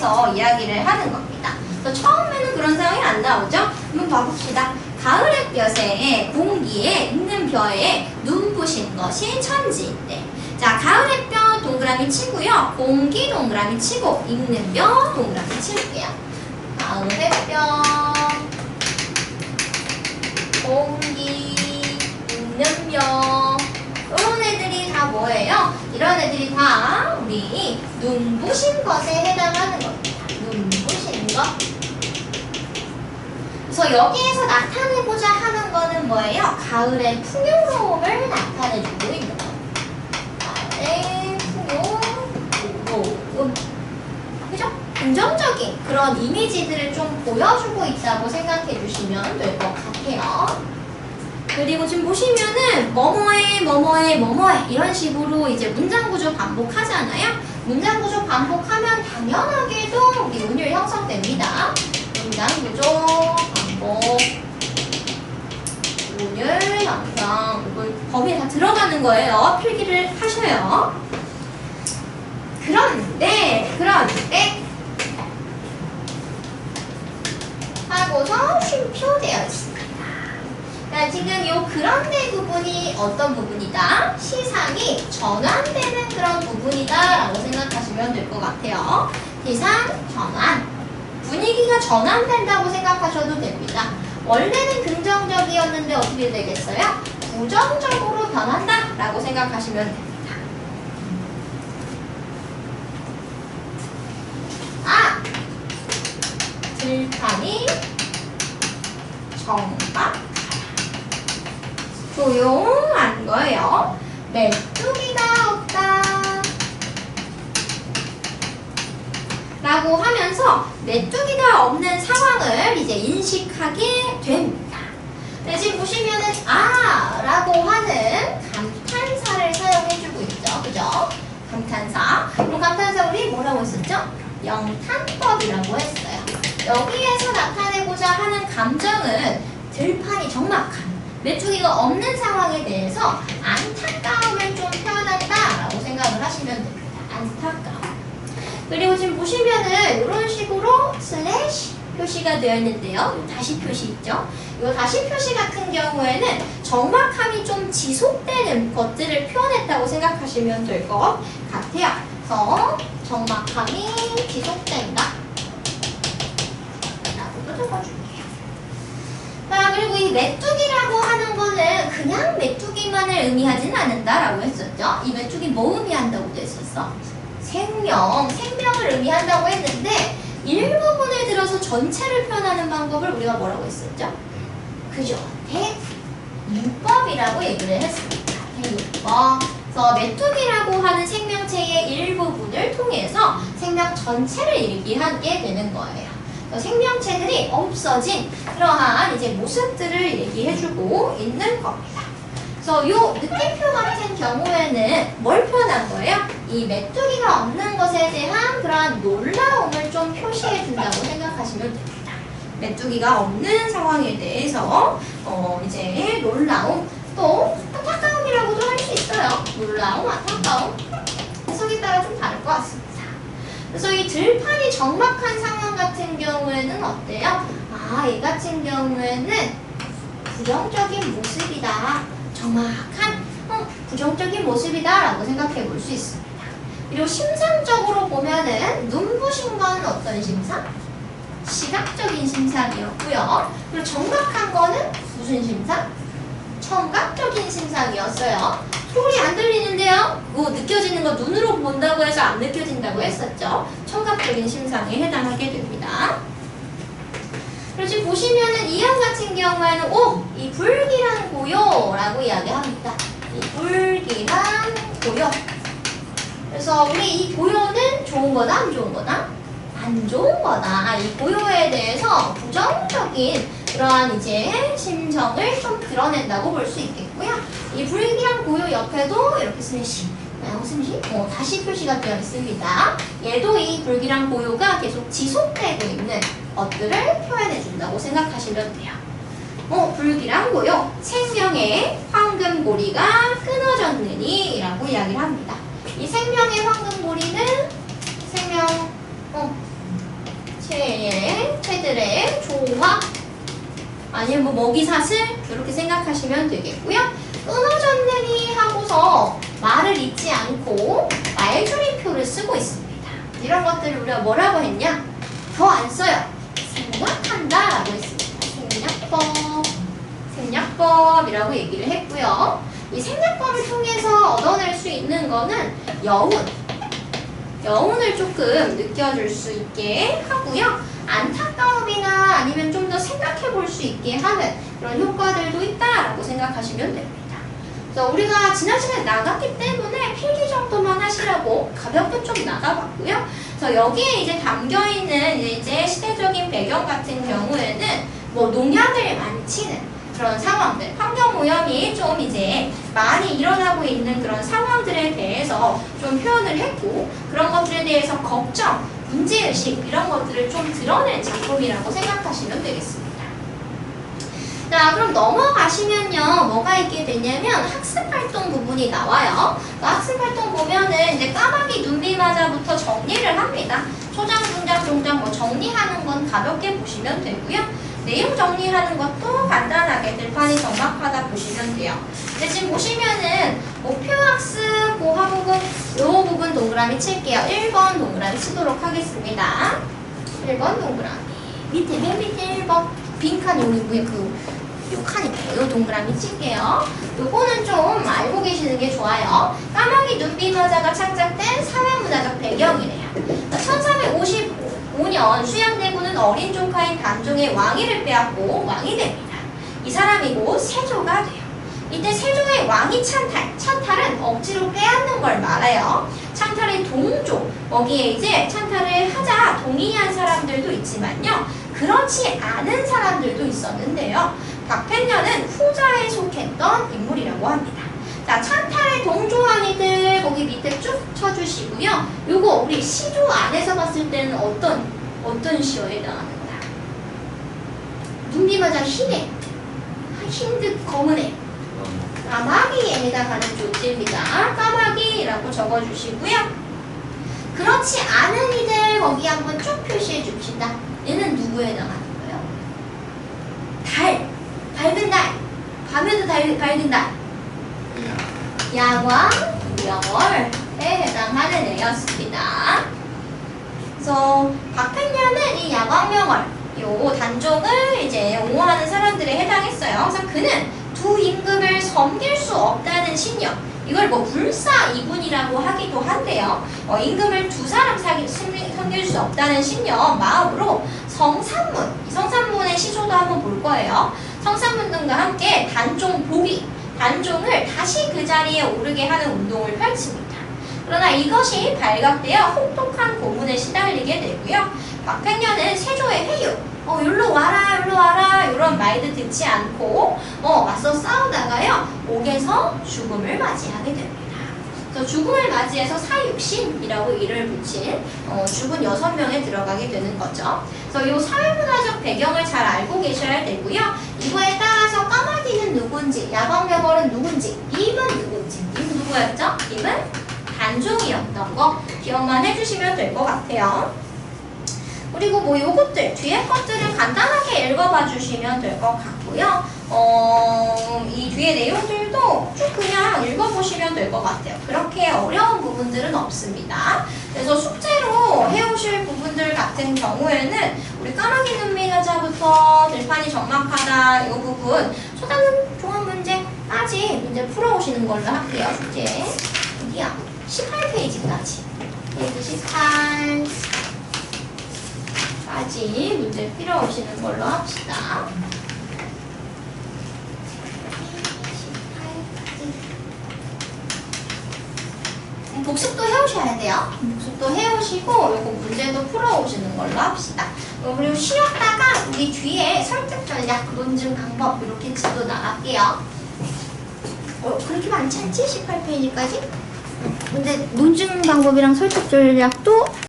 통해서 이야기를 하는 겁니다. 그래서 처음에는 그런 상황이 안 나오죠? 한번 봐봅시다. 가을 햇볕에 공기에 있는 벼에 눈부신 것이 천지인데 자 가을 햇볕 동그라미 치고요. 공기 동그라미 치고 있는 벼 동그라미 칠게요. 가을 햇볕 공기 있는 다 이런 애들이 다 우리 눈부신 것에 해당하는 겁니다. 눈부신 것. 그래서 여기에서 나타내고자 하는 거는 뭐예요? 가을의 풍요로움을 나타내주고 있는 거. 가을의 풍요로움. 그죠? 긍정적인 그런 이미지들을 좀 보여주고 있다고 생각해 주시면 될 것 같아요. 그리고 지금 보시면은 뭐뭐해 뭐뭐해 뭐뭐해 이런 식으로 이제 문장 구조 반복하잖아요. 문장 구조 반복하면 당연하게도 우리 운율 형성됩니다. 문장 구조 반복 운율 형성 이걸 범위에 다 들어가는 거예요. 필기를 하셔요. 그런데 그런데 하고서 쉼표 되어 있습니다. 자, 지금 요 그런데 부분이 어떤 부분이다? 시상이 전환되는 그런 부분이다 라고 생각하시면 될 것 같아요. 시상 전환. 분위기가 전환된다고 생각하셔도 됩니다. 원래는 긍정적이었는데 어떻게 되겠어요? 부정적으로 변한다 라고 생각하시면 됩니다. 아! 들판이 정박 조용한 거예요. 메뚜기가 없다. 라고 하면서 메뚜기가 없는 상황을 이제 인식하게 됩니다. 네, 지금 보시면은 아 라고 하는 감탄사를 사용해주고 있죠. 그죠? 감탄사. 그럼 감탄사 우리 뭐라고 했었죠? 영탄법이라고 했어요. 여기에서 나타내고자 하는 감정은 들판이 적막한 메뚜기가 없는 상황에 대해서 안타까움을 좀 표현한다라고 생각을 하시면 됩니다. 안타까움. 그리고 지금 보시면은 이런 식으로 슬래시 표시가 되어 있는데요. 요 다시 표시 있죠? 이 다시 표시 같은 경우에는 정막함이 좀 지속되는 것들을 표현했다고 생각하시면 될 것 같아요. 그래서 정막함이 지속된다. 라고 또 적어줄게요. 자, 그리고 이 메뚜기라고 하는 거는 그냥 메뚜기만을 의미하진 않는다라고 했었죠. 이 메뚜기 뭐 의미한다고 했었어? 생명, 생명을 의미한다고 했는데 일부분을 들어서 전체를 표현하는 방법을 우리가 뭐라고 했었죠? 그죠? 대유법이라고 얘기를 했습니다. 대유법. 그래서 메뚜기라고 하는 생명체의 일부분을 통해서 생명 전체를 얘기하게 되는 거예요. 그래서 생명체들이 없어진 그러한 이제 모습들을 얘기해주고 있는 겁니다. 그래서 이 느낌표 같은 경우에는 뭘 표현한 거예요? 이 메뚜기가 없는 것에 대한 그러한 놀라움을 좀 표시해 준다고 생각하시면 됩니다. 메뚜기가 없는 상황에 대해서 어 이제 놀라움 또 안타까움이라고도 할 수 있어요. 놀라움, 안타까움 해석에 따라 좀 다를 것 같습니다. 그래서 이 들판이 적막한 상황 같은 경우에는 어때요? 아, 이 같은 경우에는 부정적인 모습이다. 정확한 어, 부정적인 모습이다 라고 생각해 볼 수 있습니다. 그리고 심상적으로 보면은 눈부신 건 어떤 심상? 시각적인 심상이었고요. 그리고 정확한 거는 무슨 심상? 청각적인 심상이었어요. 소리 안 들리는데요? 그거 느껴지는 거 눈으로 본다고 해서 안 느껴진다고 했었죠. 청각적인 심상에 해당하게 됩니다. 지금 보시면은 이형 같은 경우에는 오! 이 불길한 고요 라고 이야기합니다. 이 불길한 고요. 그래서 우리 이 고요는 좋은 거다, 안 좋은 거다? 안 좋은 거다. 이 고요에 대해서 부정적인 그러한 이제 심정을 좀 드러낸다고 볼 수 있겠고요. 이 불기랑 고요 옆에도 이렇게 스매시 스매시 어, 다시 표시가 되어 있습니다. 얘도 이 불기랑 고요가 계속 지속되고 있는 것들을 표현해 준다고 생각하시면 돼요. 어, 불기랑 고요 생명의 황금고리가 끊어졌느니 라고 이야기를 합니다. 이 생명의 황금고리는 생명 어, 체의 새들의 조화 아니면 뭐 먹이사슬 이렇게 생각하시면 되겠고요. 끊어졌느니 하고서 말을 잊지 않고 말줄임표를 쓰고 있습니다. 이런 것들을 우리가 뭐라고 했냐? 더 안 써요. 생략한다 라고 했습니다. 생략법, 생략법이라고 얘기를 했고요. 이 생략법을 통해서 얻어낼 수 있는 거는 여운, 여운을 조금 느껴줄 수 있게 하고요. 안타까움이나 아니면 좀 더 생각해 볼 수 있게 하는 그런 효과들도 있다라고 생각하시면 됩니다. 그래서 우리가 지난 시간에 나갔기 때문에 필기 정도만 하시라고 가볍게 좀 나가봤고요. 그래서 여기에 이제 담겨 있는 이제 시대적인 배경 같은 경우에는 뭐 농약을 많이 치는 그런 상황들, 환경 오염이 좀 이제 많이 일어나고 있는 그런 상황들에 대해서 좀 표현을 했고 그런 것들에 대해서 걱정, 문제의식 이런 것들을 좀 드러낸 작품이라고 생각하시면 되겠습니다. 자, 그럼 넘어가시면요, 뭐가 있게 되냐면 학습활동 부분이 나와요. 그 학습활동 보면은 이제 까마귀 눈비마자부터 정리를 합니다. 초장, 중장, 종장 뭐 정리하는 건 가볍게 보시면 되고요. 내용 정리하는 것도 간단하게 들판이 정확하다 보시면 돼요. 근데 지금 보시면은 목표학습 고하 부분 요 부분 동그라미 칠게요. 1번 동그라미 치도록 하겠습니다. 1번 동그라미 밑에 맨 밑에 1번 빈칸 여기 위에 그 요 칸이에요. 요 동그라미 칠게요. 요거는 좀 알고 계시는 게 좋아요. 까마귀 눈비마자가 창작된 사회문화적 배경이래요. 1355년 수양대군은 어린 조카인 단종의 왕위를 빼앗고 왕이 됩니다. 이 사람이 곧 세조가 돼요. 이때 세조의 왕위 찬탈, 찬탈은 억지로 빼앗는 걸 말해요. 찬탈의 동조, 거기에 이제 찬탈을 하자 동의한 사람들도 있지만요. 그렇지 않은 사람들도 있었는데요. 박팽년은 후자에 속했던 인물이라고 합니다. 자, 찬탈에 동조한 이들 거기 밑에 쭉 쳐주시고요. 요거 우리 시조 안에서 봤을 때는 어떤 어떤 시어에 해당합니다. 눈비마자 흰에 흰듯 검은에 까마귀에 해당하는 조지입니다. 까마귀라고 적어주시고요. 그렇지 않은 이들 거기 한번 쭉 표시해 줍시다. 얘는 누구에 해당하는 거예요? 달, 밝은 달, 달, 밝은 달. 야광, 명월에 해당하는 애였습니다. 그래서 박팽년은 이 야광명월, 요 단종을 이제 옹호하는 사람들에 해당했어요. 그래서 그는 두 임금을 섬길 수 없다는 신념, 이걸 뭐 불사이분이라고 하기도 한데요. 어, 임금을 두 사람 사기, 섬길 수 없다는 신념 마음으로 성산문, 이 성산문의 시조도 한번 볼 거예요. 등과 함께 단종 보기, 단종을 다시 그 자리에 오르게 하는 운동을 펼칩니다. 그러나 이것이 발각되어 혹독한 고문에 시달리게 되고요. 박팽년은 세조의 회유, 어, 일로 와라, 일로 와라, 이런 말도 듣지 않고, 어, 맞서 싸우다가요, 옥에서 죽음을 맞이하게 됩니다. 그래서 죽음을 맞이해서 사육신이라고 이를 붙인 어, 죽은 여섯 명에 들어가게 되는 거죠. 그래서 이 사회문화적 배경을 잘 알고 계셔야 되고요. 이거에 따라서 까마귀는 누군지, 야광명월은 누군지, 임은 누군지, 임 누구였죠? 임은 단종이었던 거 기억만 해주시면 될 것 같아요. 그리고 뭐 요것들 뒤에 것들은 간단하게 읽어봐 주시면 될 것 같고요. 어, 이 뒤에 내용들도 쭉 그냥 읽어보시면 될 것 같아요. 그렇게 어려운 부분들은 없습니다. 그래서 숙제로 해오실 부분들 같은 경우에는 우리 까마귀 눈미가자부터 들판이 적막하다 이 부분 소단은 종합 문제까지 문제 풀어오시는 걸로 할게요. 숙제 어디야? 18페이지까지. 페이지 18. 까지 문제 풀어오시는 걸로 합시다. 18까지. 복습도 해오셔야 돼요. 복습도 해오시고 요거 문제도 풀어오시는 걸로 합시다. 어, 그리고 쉬었다가 우리 뒤에 설득 전략, 논증 방법 이렇게 지도 나갈게요. 어, 그렇게 많지 않지? 18페이지까지? 근데 논증 방법이랑 설득 전략도